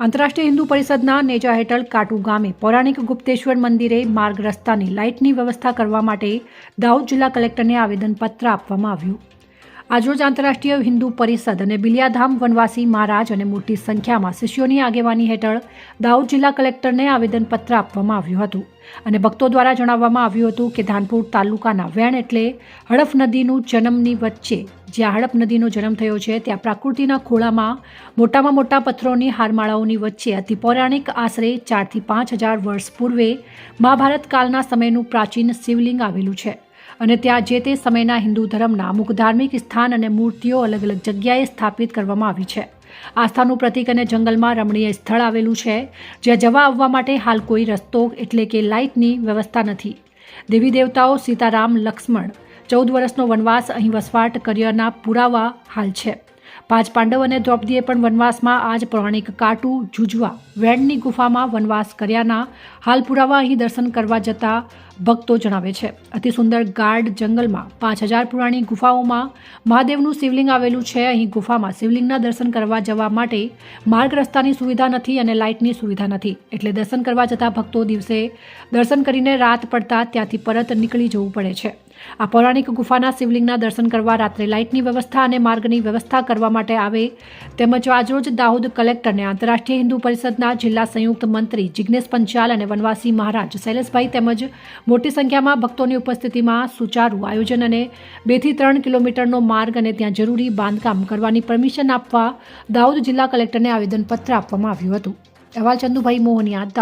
આંતરરાષ્ટ્રીય હિન્દુ પરિષદના નેજા હેઠળ કાટુ ગામે પૌરાણિક ગુપ્તેશ્વર મંદિરે માર્ગ રસ્તાની લાઇટની વ્યવસ્થા કરવા માટે દાહોદ જિલ્લા કલેક્ટરને આવેદનપત્ર આપવામાં આવ્યું. આજરોજ આંતરરાષ્ટ્રીય હિન્દુ પરિષદ અને બિલિયાધામ વનવાસી મહારાજ અને મોટી સંખ્યામાં શિષ્યોની આગેવાની હેઠળ દાહોદ જિલ્લા કલેક્ટરને આવેદનપત્ર આપવામાં આવ્યું હતું. અને ભક્તો દ્વારા જણાવવામાં આવ્યું હતું કે ધાનપુર તાલુકાના વેણ એટલે હડફ નદીનું જન્મની વચ્ચે, જ્યાં હડફ નદીનો જન્મ થયો છે, ત્યાં પ્રાકૃતિના ખોળામાં મોટામાં મોટા પથ્થરોની હારમાળાઓની વચ્ચે અતિ પૌરાણિક આશરે ચારથી પાંચ હજાર વર્ષ પૂર્વે મહાભારત કાળના સમયનું પ્રાચીન શિવલિંગ આવેલું છે. અને ત્યાં જે તે સમયના હિન્દુ ધર્મના અમુક ધાર્મિક સ્થાન અને મૂર્તિઓ અલગ અલગ જગ્યાએ સ્થાપિત કરવામાં આવી છે. આસ્થાનું પ્રતીક અને જંગલમાં રમણીય સ્થળ આવેલું છે, જ્યાં જવા આવવા માટે હાલ કોઈ રસ્તો એટલે કે લાઇટની વ્યવસ્થા નથી. દેવી દેવતાઓ સીતારામ, લક્ષ્મણ, ચૌદ વર્ષનો વનવાસ અહીં વસવાટ કર્યાના પુરાવા હાલ છે. પાંચ પાંડવ અને દ્રૌપદીએ પણ વનવાસમાં આજ પૌરાણિક કાટુ, જુજવા, વેણની ગુફામાં વનવાસ કર્યાના હાલ પુરાવા અહીં દર્શન કરવા જતા ભક્તો જણાવે છે. અતિ સુંદર ગાર્ડ જંગલમાં પાંચ હજાર પુરાણી ગુફાઓમાં મહાદેવનું શિવલિંગ આવેલું છે. અહીં ગુફામાં શિવલિંગના દર્શન કરવા જવા માટે માર્ગ રસ્તાની સુવિધા નથી અને લાઇટની સુવિધા નથી. એટલે દર્શન કરવા જતા ભક્તો દિવસે દર્શન કરીને રાત પડતા ત્યાંથી પરત નીકળી જવું પડે છે. આ પૌરાણિક ગુફાના શિવલિંગના દર્શન કરવા રાત્રે લાઇટની વ્યવસ્થા અને માર્ગની વ્યવસ્થા કરવા માટે આવે તેમજ આજરોજ દાહોદ કલેક્ટરને આંતરરાષ્ટ્રીય હિન્દુ પરિષદના જિલ્લા સંયુક્ત મંત્રી જિજ્ઞેશ પંચાલ અને વનવાસી મહારાજ શૈલેષભાઈ તેમજ મોટી સંખ્યામાં ભક્તોની ઉપસ્થિતિમાં સુચારું આયોજન અને બેથી ત્રણ કિલોમીટરનો માર્ગ અને ત્યાં જરૂરી બાંધકામ કરવાની પરમિશન આપવા દાહોદ જિલ્લા કલેક્ટરને આવેદનપત્ર આપવામાં આવ્યું હતું. અહેવાલ ચંદુભાઈ મોહનિયા